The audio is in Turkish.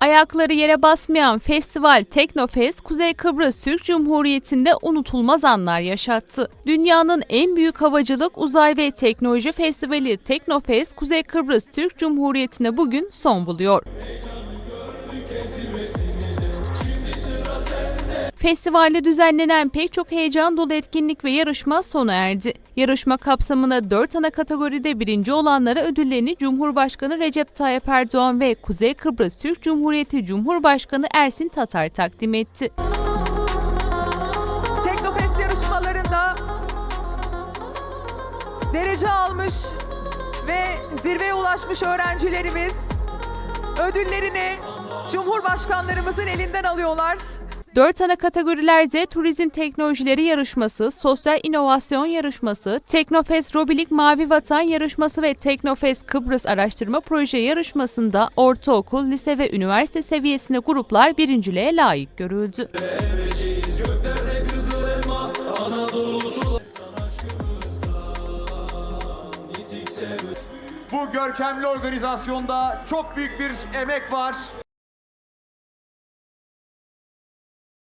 Ayakları yere basmayan festival Teknofest, Kuzey Kıbrıs Türk Cumhuriyeti'nde unutulmaz anlar yaşattı. Dünyanın en büyük havacılık, uzay ve teknoloji festivali Teknofest, Kuzey Kıbrıs Türk Cumhuriyeti'ne bugün son buluyor. Festivalde düzenlenen pek çok heyecan dolu etkinlik ve yarışma sona erdi. Yarışma kapsamında 4 ana kategoride birinci olanlara ödüllerini Cumhurbaşkanı Recep Tayyip Erdoğan ve Kuzey Kıbrıs Türk Cumhuriyeti Cumhurbaşkanı Ersin Tatar takdim etti. Teknofest yarışmalarında derece almış ve zirveye ulaşmış öğrencilerimiz ödüllerini Cumhurbaşkanlarımızın elinden alıyorlar. 4 ana kategorilerde Turizm Teknolojileri Yarışması, Sosyal İnovasyon Yarışması, Teknofest Robilik Mavi Vatan Yarışması ve Teknofest Kıbrıs Araştırma Proje Yarışması'nda ortaokul, lise ve üniversite seviyesinde gruplar birinciliğe layık görüldü. Bu görkemli organizasyonda çok büyük bir emek var.